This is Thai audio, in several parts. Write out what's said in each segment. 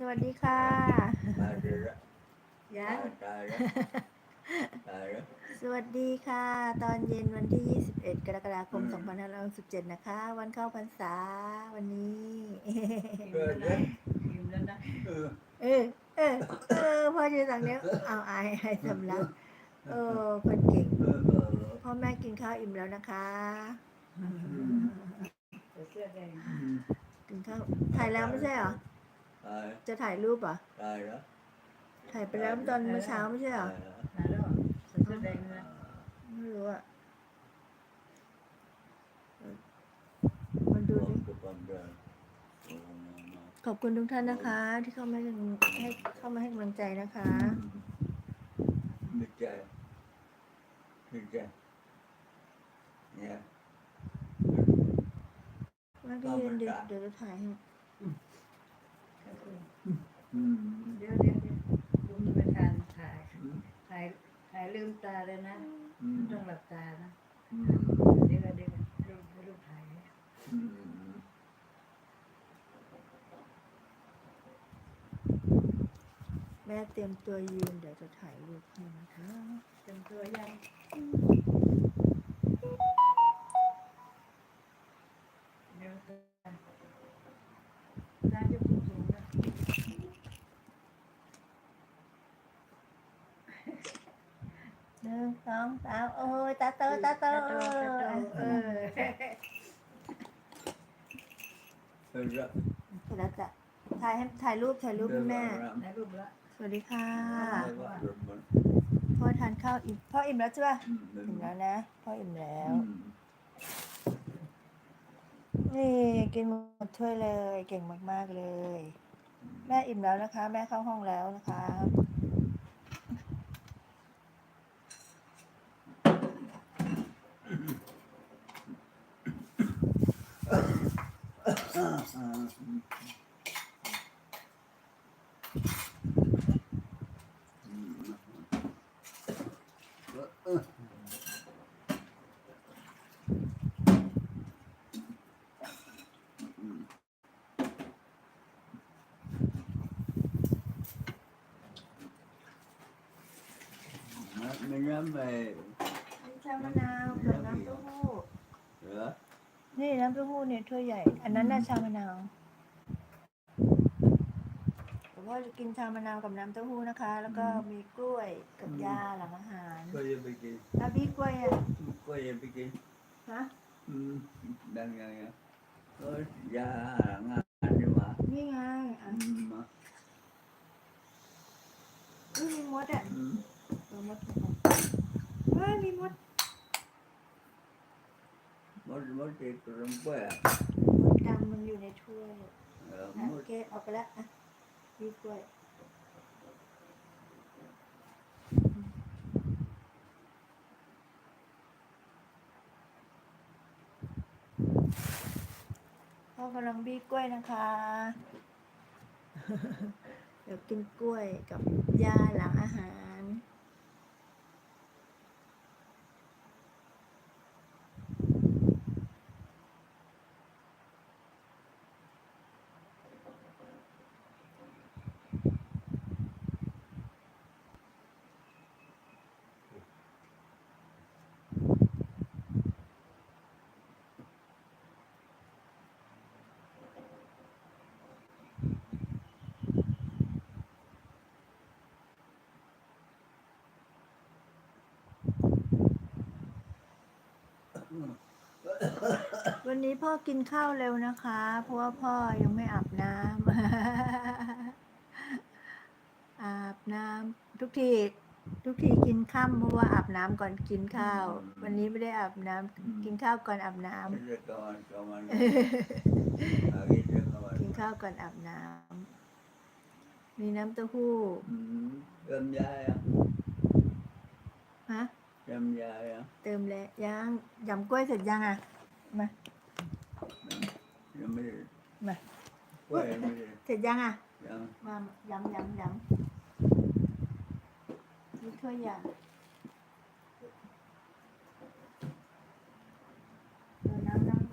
สวัสดีค่ะตายแล้วยัง ตายแล้วตายแล้วสวัสดีค่ะ ตอนเย็นวันที่ 21 กรกฎาคมอืม2567 นะคะ วันเข้าพรรษาวันนี้ เกิดแล้วอิ่มแล้วนะเออเออ เออ เออพ่อจะสั่งเนี้ยเอาอายให้สำลักเออคนเก่งเออเออเออพ่อแม่กินข้าวอิ่มแล้วนะคะใส่เสื้อแดงอืมกินข้าวถ่ายแล้วไม่ใช่เหรอตาย จะถ่ายรูปเหรอตายแล้วถ่ายไปแล้วตอนเมื่อเช้าไม่ใช่เหรอตายแล้วหาแล้วเหรอใส่เสื้อแดงนะไม่รู้อะมันดูดิขอบคุณเดินโอ้มามาขอบคุณทุกท่านนะคะ ที่เข้ามาให้เข้ามาให้กำลังใจนะคะดีใจดีใจเนี่ยว่าพี่ยืนเดี๋ยวเดี๋ยวจะถ่ายให้ อืมเดี๋ยวเดี๋ยวเดี๋ยวลุงไปทานถ่ายถ่ายถ่ายลืมตาเลยนะอืมต้องหลับตานะอืมเดี๋ยวเดี๋ยวให้ลูกให้ลูกถ่ายอืมแม่เตรียมตัวยืนเดี๋ยวจะถ่ายรูปให้นะคะเต็มตัวยังเดี๋ยวน่าจะพูด สูงนะหนึ่งสองสามโอ้ยตาโตตาโตเออเออแล้วเสร็จแล้วจะถ่ายให้ถ่ายรูปถ่ายรูปให้แม่ในรูปละสวัสดีค่ะเดินมาเดินมาพ่อทานข้าวอิ่มพ่ออิ่มแล้วใช่ป่ะอืมเดินอิ่มมาแล้วนะพ่ออิ่มแล้วอืมนี่กินหมดถ้วยเลย เก่งมากๆเลย แม่อิ่มแล้วนะคะ แม่เข้าห้องแล้วนะคะ อ่าอืมอืมเออไม่งั้ นไม่นี่ชามะนาวกับน้ำเต้าหู้เหรอนี่น้ำเต้าหู้เนี่ยถ้วยใหญ่ อันนั้นน่ะชามะนาวแต่ว่าจะกินชามะนาวกับน้ำเต้าหู้นะคะ แล้วก็มีกล้วยกับยาหลังอาหารก็ยังไปกินอาบีกล้วยอะก็ยังไปกินฮะอืมดังไงอะก็ยาหลังงานนี่หว่านี่ไงอะอืมมานี่มีมดอะอืมเออมดเฮ้ยมีมด มดมดติดกระเป๋ามดดำมันอยู่ในถ้วยเอออะมโอดเคเออกไปแล้วอะบีกล้วย พ่อกำลังบีกล้วยนะคะ เดี๋ยวกินกล้วยกับยาหลังอาหาร วันนี้พ่อกินข้าวเร็วนะคะ เพราะว่าพ่อยังไม่อาบน้ำ อาบน้ำทุกทีทุกทีกินข้ามเพราะว่าอาบน้ำก่อนกินข้าว วันนี้ไม่ได้อาบน้ำกินข้าวก่อนอาบน้ำ ข้าวก่อนอาบน้ำ มีน้ำเต้าหู้อืมเติมยาอะฮะเติมยาอะเติมแล้วยังยำกล้วยเสร็จยังอะ มา ยังไม่ได้มา กล้วยยังไม่ได้เสร็จยังอะ ยัง มายำยำยำนี่ถ้วยใหญ่เออน้ำน้ำ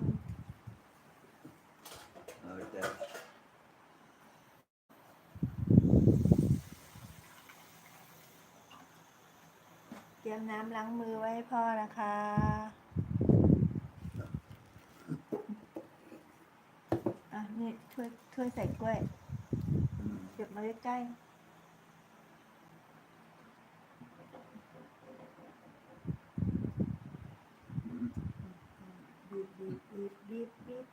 เอาแต่ ย มน้ำล้างมือไว้ให้พ่อนะคะ อะ นี่ถ้วยถ้วยใส่กล้วยเก็บมาใกล้ๆบีบบีบบีบบีบบีบ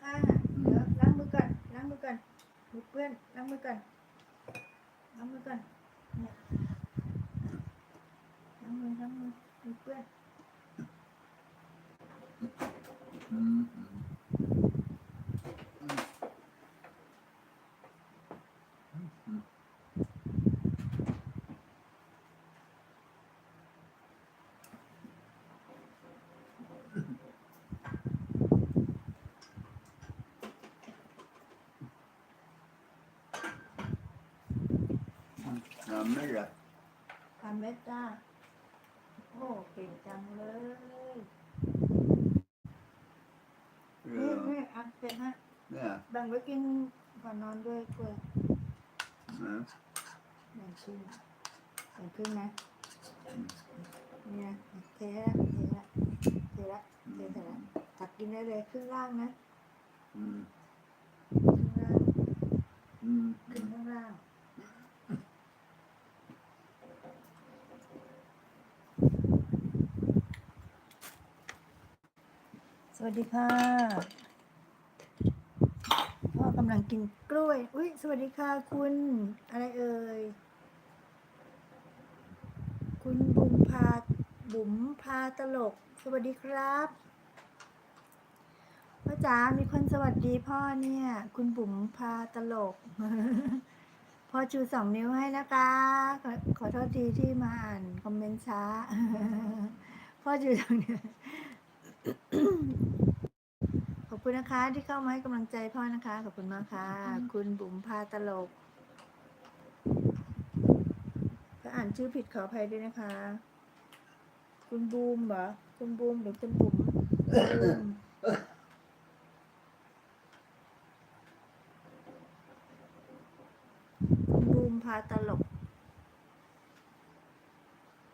ข้างอะเดี๋ยวล้างมือก่อนล้างมือก่อนมือเปื้อนล้างมือก่อนล้างมือก่อนเนี่ยล้างมือล้างมือมือเปื้อนอืำไม่ไหลทำเม็ดจ้าโอ้เก่งจังเลยเอนี่อนี่อะเสร็จฮะเนี่ยแบ่งไว้กินก่อนนอนด้วยกล้วยนะแบ่งครึ่งแบ่งครึ่งนะนี่นะเทละเทละเทละเทเสร็จแล้วตักกินได้เลยครึ่งล่างนะอืมครึ่งล่างอืมครึ่งข้างล่าง วัสดีค่ะ พ่อกำลังกินกล้วย อุ้ยสวัสดีค่ะ คุณ อะไรเอ่ย คุณบุญพาบุ๋มพาตลก สวัสดีครับพ่อจ๋ามีคนสวัสดีพ่อเนี่ย คุณบุ๋มพาตลก พ่อชูสองนิ้วให้นะคะ ขอขอโทษทีที่มาอ่านคอมเมนต์ช้า พ่อชูสองนิ้ว ขอบคุณนะคะ ที่เข้ามาให้กำลังใจพ่อนะคะ ขอบคุณมากค่ะ คุณบุ๋มพาตลกถ้าอ่านชื่อผิดขออภัยด้วยนะคะ คุณบูมเหรอ คุณบูมหรือคุณบุ๋มบูมคุณบูมพาตลก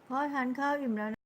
พ่อทานข้าวอิ่มแล้วนะ